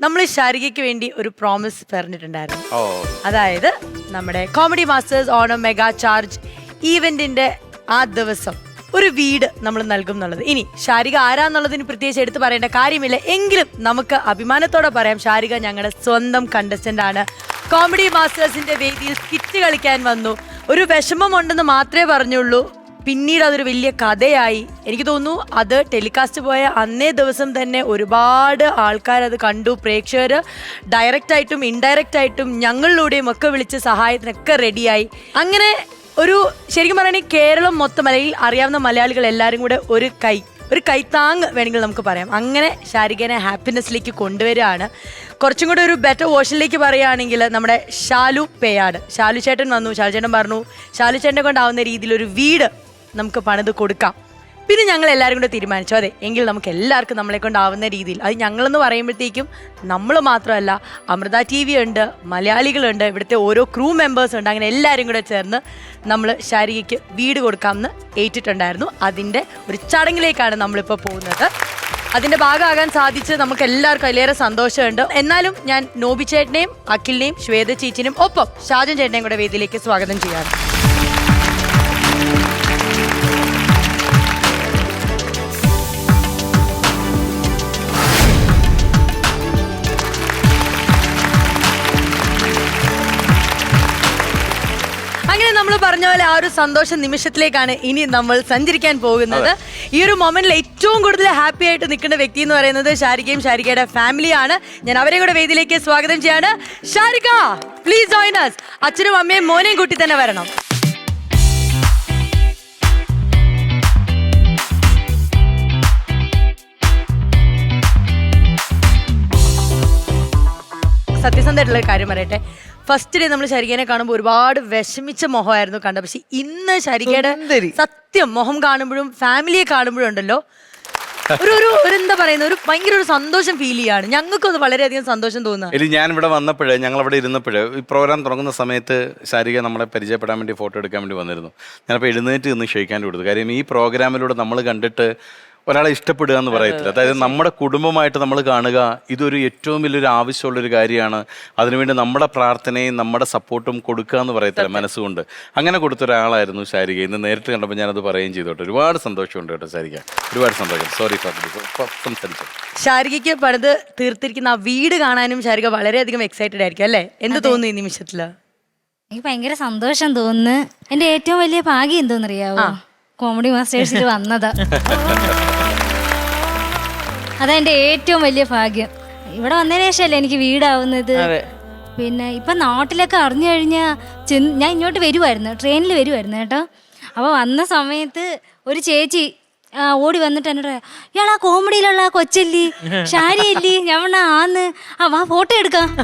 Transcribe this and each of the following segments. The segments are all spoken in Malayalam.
നമ്മൾ ശാരികയ്ക്ക് വേണ്ടി ഒരു പ്രോമിസ് പറഞ്ഞിട്ടുണ്ടായിരുന്നു. അതായത് നമ്മുടെ comedy masters Onam mega charge ഈവെന്റിന്റെ ആ ദിവസം ഒരു വീട് നമ്മൾ നൽകും എന്നുള്ളത്. ഇനി ശാരിക ആരാന്നുള്ളതിന് പ്രത്യേകിച്ച് എടുത്തു പറയേണ്ട കാര്യമില്ല. എങ്കിലും നമുക്ക് അഭിമാനത്തോടെ പറയാം ശാരിക ഞങ്ങളുടെ സ്വന്തം കണ്ടസ്റ്റന്റ് ആണ്. കോമഡി മാസ്റ്റേഴ്സിന്റെ വേദിയിൽ സ്കിറ്റ് കളിക്കാൻ വന്നു. ഒരു വിഷമമുണ്ടെന്ന് മാത്രമേ പറഞ്ഞുള്ളൂ. പിന്നീട് അതൊരു വലിയ കഥയായി. എനിക്ക് തോന്നുന്നു അത് ടെലികാസ്റ്റ് പോയ അന്നേ ദിവസം തന്നെ ഒരുപാട് ആൾക്കാർ അത് കണ്ടു. പ്രേക്ഷകർ ഡയറക്റ്റ് ആയിട്ടും ഇൻഡയറക്റ്റ് ആയിട്ടും ഞങ്ങളിലൂടെയും ഒക്കെ വിളിച്ച് സഹായത്തിനൊക്കെ റെഡിയായി. അങ്ങനെ ഒരു ശരിക്കും പറയുകയാണെങ്കിൽ കേരളം മൊത്തം അല്ലെങ്കിൽ അറിയാവുന്ന മലയാളികൾ എല്ലാവരും കൂടെ ഒരു കൈ ഒരു കൈത്താങ് വേണമെങ്കിൽ നമുക്ക് പറയാം. അങ്ങനെ ശാരികനെ ഹാപ്പിനെസ്സിലേക്ക് കൊണ്ടുവരികയാണ്. കുറച്ചും കൂടെ ഒരു ബെറ്റർ വേർഷനിലേക്ക് പറയുകയാണെങ്കിൽ നമ്മുടെ ഷാലു പേയാട് ഷാലു ചേട്ടൻ വന്നു ഷാലു ചേട്ടൻ പറഞ്ഞു ഷാലു ചേട്ടനെ കൊണ്ടാവുന്ന രീതിയിൽ ഒരു വീട് നമുക്ക് പണിത് കൊടുക്കാം. പിന്നെ ഞങ്ങൾ എല്ലാവരും കൂടെ തീരുമാനിച്ചു. അതെ എങ്കിൽ നമുക്ക് എല്ലാവർക്കും നമ്മളെ കൊണ്ടാവുന്ന രീതിയിൽ. അത് ഞങ്ങളെന്ന് പറയുമ്പോഴത്തേക്കും നമ്മൾ മാത്രമല്ല അമൃത ടി വി ഉണ്ട് മലയാളികളുണ്ട് ഇവിടുത്തെ ഓരോ ക്രൂ മെമ്പേഴ്സ് ഉണ്ട് അങ്ങനെ എല്ലാവരും കൂടെ ചേർന്ന് നമ്മൾ ശാരികയ്ക്ക് വീട് കൊടുക്കാമെന്ന് ഏറ്റിട്ടുണ്ടായിരുന്നു. അതിന്റെ ഒരു ചടങ്ങിലേക്കാണ് നമ്മളിപ്പോൾ പോകുന്നത്. അതിന്റെ ഭാഗമാകാൻ സാധിച്ച് നമുക്ക് എല്ലാവർക്കും അതിലേറെ സന്തോഷമുണ്ട്. എന്നാലും ഞാൻ നോബി ചേട്ടനെയും അഖിലിനെയും ശ്വേത ചേച്ചിനെയും ഒപ്പം ഷാജൻ ചേട്ടനെയും കൂടെ വേദിയിലേക്ക് സ്വാഗതം ചെയ്യാറ് പറഞ്ഞ പോലെ ആ ഒരു സന്തോഷ നിമിഷത്തിലേക്കാണ് ഇനി നമ്മൾ സഞ്ചരിക്കാൻ പോകുന്നത്. ഈ ഒരു മൊമെന്റിൽ ഏറ്റവും കൂടുതൽ ഹാപ്പി ആയിട്ട് നിൽക്കുന്ന വ്യക്തി എന്ന് പറയുന്നത് ഷാരികയും ഷാരികയുടെ ഫാമിലിയാണ് ഞാൻ അവരെ കൂടെ വേദിയിലേക്ക് സ്വാഗതം ചെയ്യാണ്. ഷാരിക പ്ലീസ് ജോയിൻ അസ് അച്ഛനും അമ്മയും മോനെയും കൂട്ടി തന്നെ വരണം. സത്യസന്ധമായിട്ടുള്ള കാര്യം പറയട്ടെ. ഫസ്റ്റ് ഡേ നമ്മൾ ശരികനെ കാണുമ്പോൾ ഒരുപാട് വിഷമിച്ച മുഖമായിരുന്നു കണ്ടത്. പക്ഷെ ഇന്ന് ശരികയുടെ. സത്യം മുഖം കാണുമ്പോഴും ഫാമിലിയെ കാണുമ്പോഴും ഉണ്ടല്ലോ. ഒരു ഒരു ഒരു എന്താ പറയുന്ന ഒരു ഭയങ്കര ഒരു സന്തോഷം ഫീൽ ചെയ്യാണ്. ഞങ്ങൾക്കൊന്ന് വളരെയധികം സന്തോഷം തോന്നുന്നു. ഇനി ഞാൻ ഇവിടെ വന്നപ്പോഴേ ഞങ്ങൾ അവിടെ ഇരുന്നപ്പോഴേ ഈ പ്രോഗ്രാം തുടങ്ങുന്ന സമയത്ത് ശാരിക നമ്മളെ പരിചയപ്പെടാൻ വേണ്ടി ഫോട്ടോ എടുക്കാൻ വേണ്ടി വന്നിരുന്നു. ഞാനപ്പോൾ എഴുന്നേറ്റ് നിന്ന് ക്ഷയിക്കാൻ കൊടുത്തു കാര്യം ഈ പ്രോഗ്രാമിലൂടെ നമ്മൾ കണ്ടിട്ട് ഒരാളെ ഇഷ്ടപ്പെടുക എന്ന് പറയത്തില്ല. അതായത് നമ്മുടെ കുടുംബമായിട്ട് നമ്മൾ കാണുക ഇതൊരു ഏറ്റവും വലിയൊരു ആവശ്യമുള്ളൊരു കാര്യമാണ്. അതിനുവേണ്ടി നമ്മുടെ പ്രാർത്ഥനയും നമ്മുടെ സപ്പോർട്ടും കൊടുക്കുക എന്ന് പറയത്തില്ല മനസ്സുകൊണ്ട്. അങ്ങനെ കൊടുത്ത ഒരാളായിരുന്നു ശാരിക. ഇന്ന് നേരിട്ട് കണ്ടപ്പോൾ ഞാനത് പറയുകയും ചെയ്തു കേട്ടോ. ഒരുപാട് സന്തോഷമുണ്ട് കേട്ടോ ശാരിക. ഒരുപാട് സന്തോഷം. സോറി ഫോർ സംസാരിച്ചു? ശാരികയ്ക്ക് പണിത് തീർത്തിരിക്കുന്ന ആ വീട് കാണാനും ശാരിക വളരെയധികം എക്സൈറ്റഡ് ആയിരിക്കും അല്ലേ? എന്ത് തോന്നുന്നു ഈ നിമിഷത്തിൽ എനിക്ക് ഭയങ്കര സന്തോഷം തോന്നുന്നു. എന്റെ ഏറ്റവും വലിയ ഭാഗ്യം എന്തോന്നറിയാവോ? കോമഡി മാസ്റ്റേഴ്സിൽ വന്നത്. അതാ എന്റെ ഏറ്റവും വലിയ ഭാഗ്യം. ഇവിടെ വന്നതിന് ശേഷമല്ലേ എനിക്ക് വീടാവുന്നത്? പിന്നെ ഇപ്പൊ നാട്ടിലൊക്കെ അറിഞ്ഞു കഴിഞ്ഞാൽ ഞാൻ ഇങ്ങോട്ട് വരുമായിരുന്നു ട്രെയിനിൽ വരുമായിരുന്നു കേട്ടോ. അപ്പൊ വന്ന സമയത്ത് ഒരു ചേച്ചി ഓടി വന്നിട്ട് എന്നോട് പറയാ, ഇയാളാ കോമഡിയിലുള്ള ആ കൊച്ചല്ലി? ഷാരിയല്ലി ഞാൻ പറഞ്ഞ ആന്ന്. ആ വാ ഫോട്ടോ എടുക്കാം.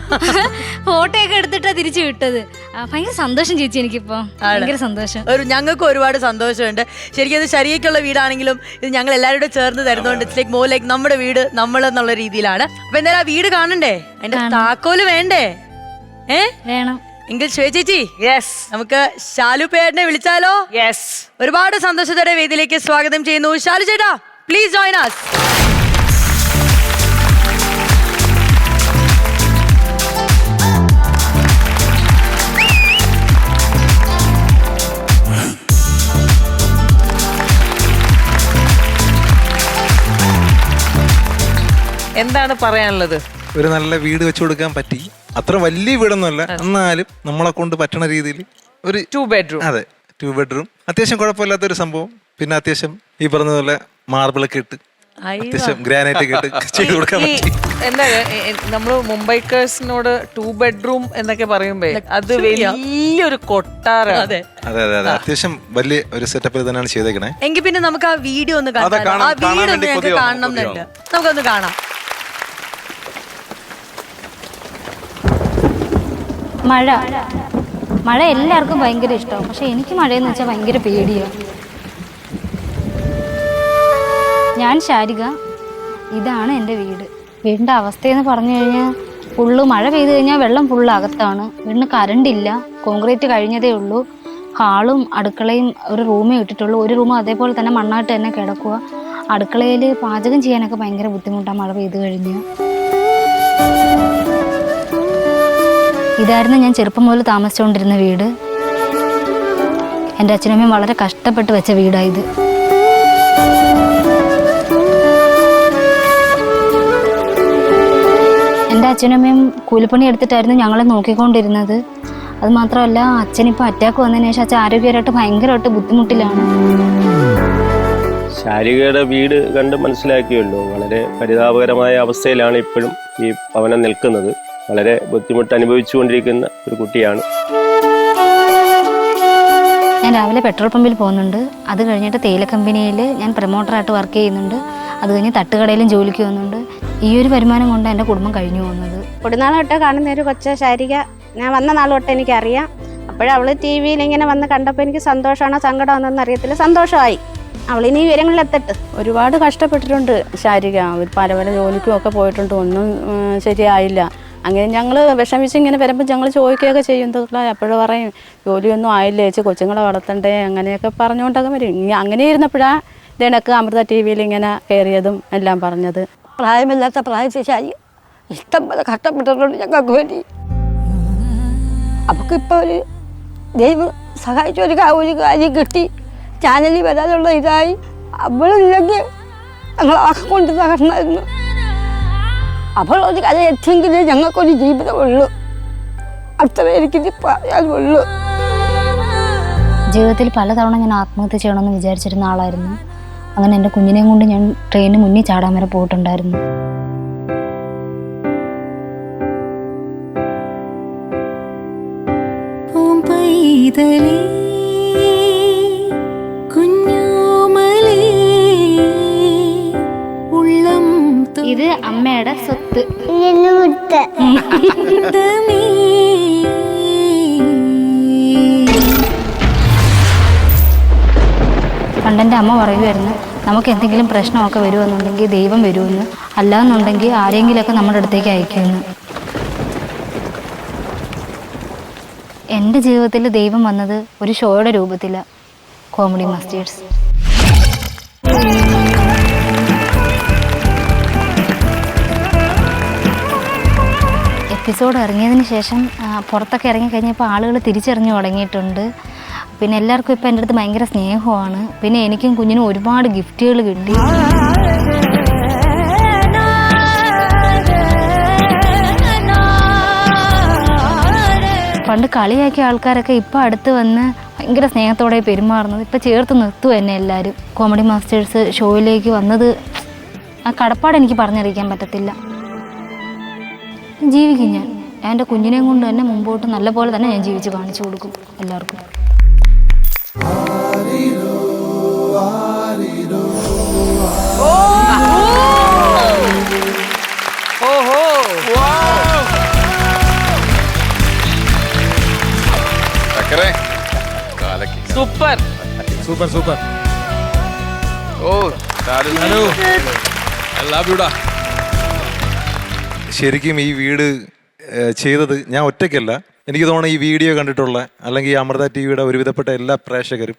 ഫോട്ടോ ഒക്കെ എടുത്തിട്ടാ തിരിച്ചു വിട്ടത്. ആ, ഭയങ്കര സന്തോഷം ചേച്ചി എനിക്കിപ്പോ. ഭയങ്കര സന്തോഷം. ഒരു ഞങ്ങൾക്ക് ഒരുപാട് സന്തോഷമുണ്ട്. ശരിക്കും അത് ശരിയൊക്കെയുള്ള വീടാണെങ്കിലും ഇത് ഞങ്ങൾ എല്ലാവരും കൂടെ ചേർന്ന് തരുന്നതുകൊണ്ട് ഇറ്റ്സ് ലൈക്ക് മോ ലൈക്ക് നമ്മുടെ വീട് നമ്മൾ എന്നുള്ള രീതിയിലാണ്. അപ്പൊ എന്തായാലും ആ വീട് കാണണ്ടേ? അതിന്റെ താക്കോൽ വേണ്ടേ? ഏ? വേണം. എങ്കിൽ ശ്വേ ചേച്ചി യെസ് നമുക്ക് ശാലു പേടിനെ വിളിച്ചാലോ? യെസ് ഒരുപാട് സന്തോഷത്തോടെ വേദിയിലേക്ക് സ്വാഗതം ചെയ്യുന്നു. ശാലു ചേട്ടാ പ്ലീസ് ജോയിൻ അസ് എന്താണ് പറയാനുള്ളത്? ഒരു നല്ല വീട് വെച്ചു കൊടുക്കാൻ പറ്റി. അത്ര വലിയ വീടൊന്നുമല്ല. എന്നാലും നമ്മളെ കൊണ്ട് പറ്റണ രീതിയിൽ ഒരു ടു ബെഡ്റൂം അതെ ടു ബെഡ്റൂം അത്യാവശ്യം കുഴപ്പമില്ലാത്ത ഒരു സംഭവം. പിന്നെ അത്യാവശ്യം ഈ പറഞ്ഞതുപോലെ പോലെ മാർബിളൊക്കെ ഇട്ട് അത്യാവശ്യം ഗ്രാനൈറ്റ് ഒക്കെ ഇട്ട് ചെയ്ത് കൊടുക്കാൻ പറ്റി. എന്താ നമ്മൾ മുംബൈക്കേഴ്സിനോട് ടു ബെഡ്റൂം എന്നൊക്കെ പറയുമ്പോ അത് വലിയൊരു കൊട്ടാരം. അതെ. അതെ അതെ അതെ. അത്യാവശ്യം വലിയ ഒരു സെറ്റപ്പിൽ തന്നെയാണ് ചെയ്തേക്കണേ. എങ്കിൽ പിന്നെ നമുക്ക് ആ വീഡിയോ ഒന്ന് കാണാം. ആ വീഡിയോ വീട് ഒന്ന് ഞങ്ങൾക്ക് കാണണം എന്നുണ്ട്. നമുക്കൊന്ന് കാണാം. മഴ. മഴ എല്ലാവർക്കും ഭയങ്കര ഇഷ്ടമാണ് പക്ഷെ എനിക്ക് മഴയെന്ന് വെച്ചാൽ ഭയങ്കര പേടിയാണ് ഞാൻ ശാരിക ഇതാണ് എന്റെ വീട്. വീടിന്റെ അവസ്ഥയെന്ന് പറഞ്ഞു കഴിഞ്ഞാൽ ഫുള്ള് മഴ പെയ്തു കഴിഞ്ഞാൽ വെള്ളം ഫുള്ള് അകത്താണ്. വീടിന് കറണ്ട് ഇല്ല. കോൺക്രീറ്റ് കഴിഞ്ഞതേ ഉള്ളൂ. ഹാളും അടുക്കളയും ഒരു റൂമേ ഇട്ടിട്ടുള്ളൂ. ഒരു റൂം അതേപോലെ തന്നെ മണ്ണായിട്ട് തന്നെ കിടക്കുക അടുക്കളയിൽ പാചകം ചെയ്യാനൊക്കെ ഭയങ്കര ബുദ്ധിമുട്ടാണ് മഴ പെയ്തു കഴിഞ്ഞാൽ ഇതായിരുന്നു ഞാൻ ചെറുപ്പം മുതൽ താമസിച്ചുകൊണ്ടിരുന്ന വീട്. എന്റെ അച്ഛനമ്മയും വളരെ കഷ്ടപ്പെട്ട് വെച്ച വീടായത്. എന്റെ അച്ഛനമ്മയും കൂലിപ്പണി എടുത്തിട്ടായിരുന്നു ഞങ്ങളെ നോക്കിക്കൊണ്ടിരുന്നത്. അത് മാത്രമല്ല അച്ഛനിപ്പോൾ അറ്റാക്ക് വന്നതിന് ശേഷം അച്ഛൻ ആരോഗ്യപരമായിട്ട് ഭയങ്കരമായിട്ട് ബുദ്ധിമുട്ടിലാണ്. ശാരികയുടെ വീട് കണ്ട് മനസ്സിലാക്കിയല്ലോ വളരെ പരിതാപകരമായ അവസ്ഥയിലാണ് ഇപ്പോഴും ഈ ഭവനം നിൽക്കുന്നത്. വളരെ ബുദ്ധിമുട്ട് അനുഭവിച്ചുകൊണ്ടിരിക്കുന്ന ഒരു കുട്ടിയാണ്. ഞാൻ രാവിലെ പെട്രോൾ പമ്പിൽ പോകുന്നുണ്ട്. അത് കഴിഞ്ഞിട്ട് തേയില കമ്പനിയിൽ ഞാൻ പ്രൊമോട്ടറായിട്ട് വർക്ക് ചെയ്യുന്നുണ്ട്. അത് കഴിഞ്ഞ് തട്ടുകടയിലും ജോലിക്ക് പോകുന്നുണ്ട്. ഈ ഒരു വരുമാനം കൊണ്ട് എന്റെ കുടുംബം കഴിഞ്ഞു പോകുന്നത്. കുടിനാൾ തൊട്ട് കാണുന്ന ഒരു കൊച്ച ശാരിക ഞാൻ വന്ന നാൾ തൊട്ട് എനിക്കറിയാം. അപ്പോഴവൾ ടി വിയിൽ ഇങ്ങനെ വന്ന് കണ്ടപ്പോൾ എനിക്ക് സന്തോഷമാണോ സങ്കടമാണെന്നൊന്നും അറിയത്തില്ല. സന്തോഷമായി. അവളിനി വിവരങ്ങളിൽ എത്തട്ട്. ഒരുപാട് കഷ്ടപ്പെട്ടിട്ടുണ്ട് ശാരിക. അവർ പല പല ജോലിക്കും ഒക്കെ പോയിട്ടുണ്ട്. ഒന്നും ശരിയായില്ല. അങ്ങനെ ഞങ്ങൾ വിഷമിച്ച് ഇങ്ങനെ വരുമ്പോൾ ഞങ്ങൾ ചോദിക്കുകയൊക്കെ ചെയ്യും അപ്പോഴും പറയും ജോലിയൊന്നും ആയില്ല? ചേച്ചി കൊച്ചുങ്ങളെ വളർത്തണ്ടേ? അങ്ങനെയൊക്കെ പറഞ്ഞുകൊണ്ടൊക്കെ വരും. ഇനി അങ്ങനെ ഇരുന്നപ്പോഴാണ് ഇതിനൊക്കെ അമൃത ടി വിയിൽ ഇങ്ങനെ കയറിയതും എല്ലാം പറഞ്ഞത്. പ്രായമില്ലാത്ത പ്രായശാലി ഇഷ്ടം പോലെ കഷ്ടപ്പെട്ടിട്ടുണ്ട് ഞങ്ങൾക്ക് വേണ്ടി. അവൾക്ക് ഇപ്പോൾ ഒരു ദൈവം സഹായിച്ച ഒരു ഒരു കാര്യം കിട്ടി. ചാനലിൽ വരാനുള്ള ഇതായി. അവളില്ലെങ്കിൽ ഞങ്ങൾ ആക്കെ തകർന്നായിരുന്നു അവളൊരു കഥ എത്തിയെങ്കിലേ ഞങ്ങൾക്കൊരു ജീവിതമുള്ളൂ അത്ര എനിക്കിത് പറയാനുള്ളൂ ജീവിതത്തിൽ പലതവണ ഞാൻ ആത്മഹത്യ ചെയ്യണമെന്ന് വിചാരിച്ചിരുന്ന ആളായിരുന്നു. അങ്ങനെ എന്റെ കുഞ്ഞിനെയും കൊണ്ട് ഞാൻ ട്രെയിനിന് മുന്നിൽ ചാടാൻ വരെ പോയിട്ടുണ്ടായിരുന്നു. ഇത് അമ്മയുടെ സ്വത്ത്. പണ്ടെന്റെ അമ്മ പറയുമായിരുന്നു നമുക്ക് എന്തെങ്കിലും പ്രശ്നമൊക്കെ വരുമെന്നുണ്ടെങ്കിൽ ദൈവം വരുമെന്ന്. അല്ലാന്നുണ്ടെങ്കിൽ ആരെങ്കിലുമൊക്കെ നമ്മുടെ അടുത്തേക്ക് അയക്കുമെന്ന്. എന്റെ ജീവിതത്തിൽ ദൈവം വന്നത് ഒരു ഷോയുടെ രൂപത്തിലാണ് കോമഡി മാസ്റ്റേഴ്സ്. എപ്പിസോഡ് ഇറങ്ങിയതിന് ശേഷം പുറത്തൊക്കെ ഇറങ്ങിക്കഴിഞ്ഞപ്പോൾ ആളുകൾ തിരിച്ചറിഞ്ഞു തുടങ്ങിയിട്ടുണ്ട്. പിന്നെ എല്ലാവർക്കും ഇപ്പം എന്റെ അടുത്ത് ഭയങ്കര സ്നേഹമാണ്. പിന്നെ എനിക്കും കുഞ്ഞിനും ഒരുപാട് ഗിഫ്റ്റുകൾ കിട്ടി. പണ്ട് കളിയാക്കിയ ആൾക്കാരൊക്കെ ഇപ്പം അടുത്ത് വന്ന് ഭയങ്കര സ്നേഹത്തോടെ പെരുമാറുന്നത്. ഇപ്പം ചേർത്ത് നിർത്തു എന്നെ എല്ലാവരും കോമഡി മാസ്റ്റേഴ്സ് ഷോയിലേക്ക് വന്നത് ആ കടപ്പാട് എനിക്ക് പറഞ്ഞറിയിക്കാൻ പറ്റത്തില്ല. ജീവിക്കും ഞാൻ. എന്റെ കുഞ്ഞിനെയും കൊണ്ട് തന്നെ മുമ്പോട്ട് നല്ല പോലെ തന്നെ ഞാൻ ജീവിച്ച് കാണിച്ചു കൊടുക്കും എല്ലാവർക്കും. സൂപ്പർ. Super super. ഓ ചാരു. ശരിക്കും ഈ വീട് ചെയ്തത് ഞാൻ ഒറ്റയ്ക്കല്ല. എനിക്ക് തോന്നുന്നു ഈ വീഡിയോ കണ്ടിട്ടുള്ള അല്ലെങ്കിൽ ഈ അമൃത ടി വിയുടെ ഒരുവിധപ്പെട്ട എല്ലാ പ്രേക്ഷകരും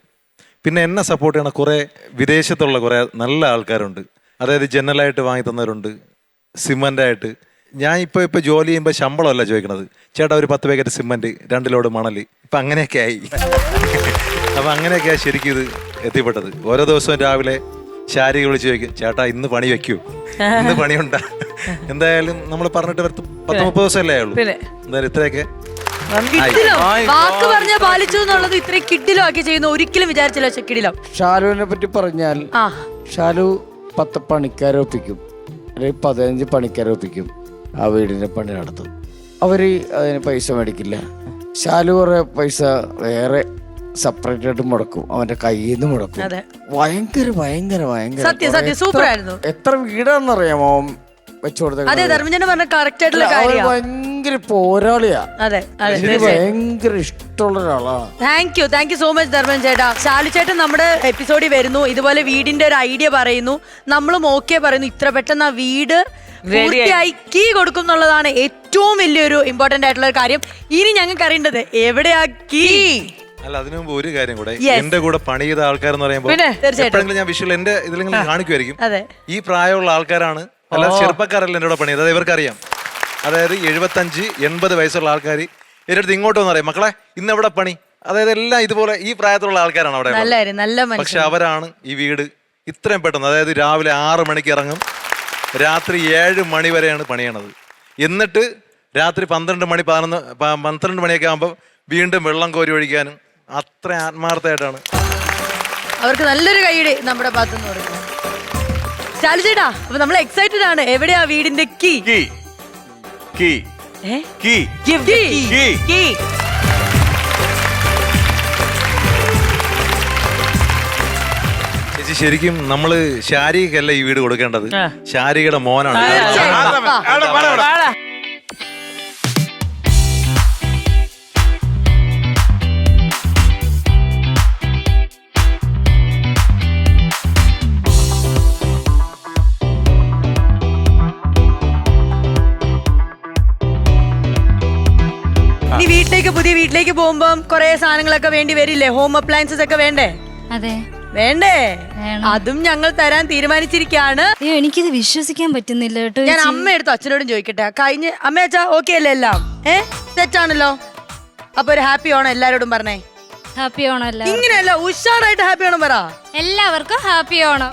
പിന്നെ എന്നെ സപ്പോർട്ട് ചെയ്യണ കുറേ വിദേശത്തുള്ള കുറേ നല്ല ആൾക്കാരുണ്ട്. അതായത് ജനറലായിട്ട് വാങ്ങി തന്നവരുണ്ട് സിമന്റായിട്ട്. ഞാൻ ഇപ്പോൾ ഇപ്പോൾ ജോലി ചെയ്യുമ്പോൾ ശമ്പളമല്ല ചോദിക്കണത്. ചേട്ടാ ഒരു പത്ത് പാക്കറ്റ് സിമന്റ് രണ്ട് ലോഡ് മണൽ ഇപ്പം അങ്ങനെയൊക്കെ ആയി. അപ്പം അങ്ങനെയൊക്കെയാണ് ശരിക്കും ഇത് എത്തിപ്പെട്ടത്. ഓരോ ദിവസവും രാവിലെ ശാരിക വിളിച്ച് ചോദിക്കും ചേട്ടാ ഇന്ന് പണി വെക്കൂ. ഇന്ന് പണിയുണ്ടാ? എന്തായാലും നമ്മൾ പറഞ്ഞിട്ട് പത്ത് പത്ത് മുപ്പത് ദിവസമല്ലേ ഉള്ളൂ പിന്നെ? എന്തായാലും ഇത്രയൊക്കെ. കിഡിലോ വാക്ക് പറഞ്ഞ പാലിച്ചു എന്നുള്ളത് ഇത്രയും കിഡിലോ ആക്കി ചെയ്യുന്ന ഒരിക്കലും വിചാരിച്ചില്ല പക്ഷെ കിഡിലോ ഷാലുവിനെ പറ്റി പറഞ്ഞാൽ ആ. ഷാലു പത്ത് പണിക്കാരെ ഒപ്പിക്കും. അല്ലെങ്കിൽ പതിനഞ്ച് പണിക്കാരെ ഒപ്പിക്കും ആ വീടിന്റെ പണി നടത്തും അവർ അതിന് പൈസ മേടിക്കില്ല. ഷാലു കുറെ പൈസ വേറെ സെപ്പറേറ്റ് ആയിട്ട് മുടക്കും. അവന്റെ കയ്യിൽ നിന്ന് മുടക്കും. അതെ. ഭയങ്കര ഭയങ്കര ഭയങ്കര സത്യം, സത്യം, എത്ര- സൂപ്പർ ആയിരുന്നു. എത്ര വീടാന്നറിയാമോ വെച്ചു അതെ ധർമ്മജന പറഞ്ഞ കറക്റ്റ് ആയിട്ടുള്ള അവൻ കാര്യമാണ് ഭയങ്കര പോരാളിയാ. അതെ അതെ എനിക്ക് ഭയങ്കര ഇഷ്ടമുള്ള ഒരാളാ. Thank you thank you so much Dharman ചേട്ടാ ശാലു ചേട്ടൻ നമ്മുടെ എപ്പിസോഡിൽ വരുന്നു. ഇതുപോലെ വീടിന്റെ ഒരു ഐഡിയ പറയുന്നു. നമ്മളും ഓക്കെ പറയുന്നു. ഇത്ര പെട്ടെന്ന് ആ വീട് പൂർത്തിയായി കീ കൊടുക്കും എന്നുള്ളതാണ് ഏറ്റവും വലിയൊരു ഇമ്പോർട്ടന്റ് ആയിട്ടുള്ള ഒരു കാര്യം. ഇനി ഞങ്ങൾക്ക് അറിയേണ്ടത് എവിടെയാ കീ അല്ല അതിനു മുമ്പ് ഒരു കാര്യം കൂടെ. Yes. എന്റെ കൂടെ പണി ചെയ്ത ആൾക്കാരെന്ന് പറയുമ്പോൾ പിന്നെ, തീർച്ചയായിട്ടും. എപ്പോഴെങ്കിലും ഞാൻ വിഷ്വൽ എന്റെ ഇതിലെങ്കിലും കാണിക്കുമായിരിക്കും. അതെ. ഈ പ്രായമുള്ള ആൾക്കാരാണ് അല്ല ചെറുപ്പക്കാരല്ല എന്റെ കൂടെ പണി ചെയ്തത്. അത് ഇവർക്കറിയാം. അതായത് എഴുപത്തഞ്ച് എൺപത് വയസ്സുള്ള ആൾക്കാർ എന്റെ അടുത്ത് ഇങ്ങോട്ട് വന്ന് പറയും മക്കളെ ഇന്ന് എവിടെ പണി? അതായത് എല്ലാം ഇതുപോലെ ഈ പ്രായത്തിലുള്ള ആൾക്കാരാണ് അവിടെ നല്ല. കാര്യം നല്ല പക്ഷെ മനുഷ്യൻ അവരാണ് ഈ വീട് ഇത്രയും പെട്ടെന്ന് അതായത് രാവിലെ ആറ് മണിക്ക് ഇറങ്ങും രാത്രി ഏഴ് മണി വരെയാണ് പണിയണത് എന്നിട്ട് രാത്രി പന്ത്രണ്ട് മണി പതിനൊന്ന് പ- പന്ത്രണ്ട് മണിയൊക്കെ ആകുമ്പോൾ വീണ്ടും വെള്ളം കോരി ഒഴിക്കാനും അത്ര ആത്മാർത്ഥമായിട്ടാണ് അവർക്ക് നല്ലൊരു കൈയുടെ നമ്മുടെ ഭാഗത്തുനിന്ന് കൊടുക്കണം ശാലു ചേട്ടാ അപ്പൊ നമ്മൾ എക്സൈറ്റഡ് ആണ്. എവിടെയാ വീടിന്റെ key key key key key key ചേച്ചി ശരിക്കും നമ്മൾ ശാരികല്ല ഈ വീട് കൊടുക്കേണ്ടത്. ശാരികയുടെ മോനാണ്. വീട്ടിലേക്ക് പുതിയ വീട്ടിലേക്ക് പോകുമ്പോ കുറെ സാധനങ്ങളൊക്കെ വേണ്ടി വരില്ലേ? ഹോം അപ്ലയൻസസ് ഒക്കെ വേണ്ടേ? അതെ. വേണ്ടേ? അതും ഞങ്ങൾ തരാൻ തീരുമാനിച്ചിരിക്കാണ്. അയ്യോ എനിക്കിത് വിശ്വസിക്കാൻ പറ്റുന്നില്ല കേട്ടോ ഞാൻ. അമ്മയെടുത്ത് അച്ഛനോടും ചോദിക്കട്ടെ. കഴിഞ്ഞ് അമ്മ അച്ഛാ ഓക്കെ അല്ലേ എല്ലാം? ഏ? തെറ്റാണല്ലോ. അപ്പൊ ഒരു ഹാപ്പി ഓണം എല്ലാരോടും പറഞ്ഞേ. ഹാപ്പി ഓണം അല്ല ഇങ്ങനെയല്ല ഉഷാറായിട്ട് ഹാപ്പി ഓണം പറ. എല്ലാവർക്കും happy Onam.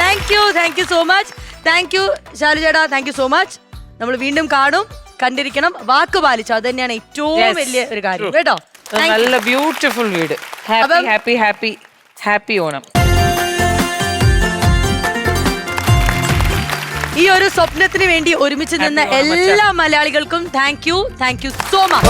Thank you thank you so much thank you Shalu ചേട്ടാ താങ്ക് യു സോ മച്ച് നമ്മൾ വീണ്ടും കാണും. കണ്ടിരിക്കണം. വാക്ക് പാലിച്ചു. അത് തന്നെയാണ് ഏറ്റവും Yes. വലിയ ഒരു കാര്യം. കേട്ടോ? നല്ല ബ്യൂട്ടിഫുൾ വീട്. ഹാപ്പി അപ്പം- ഹാപ്പി ഹാപ്പി ഹാപ്പി ഓണം. ഈ ഒരു സ്വപ്നത്തിന് വേണ്ടി ഒരുമിച്ച് നിന്ന Happy ഓണം, അച്ഛാ. എല്ലാ മലയാളികൾക്കും thank you thank you so much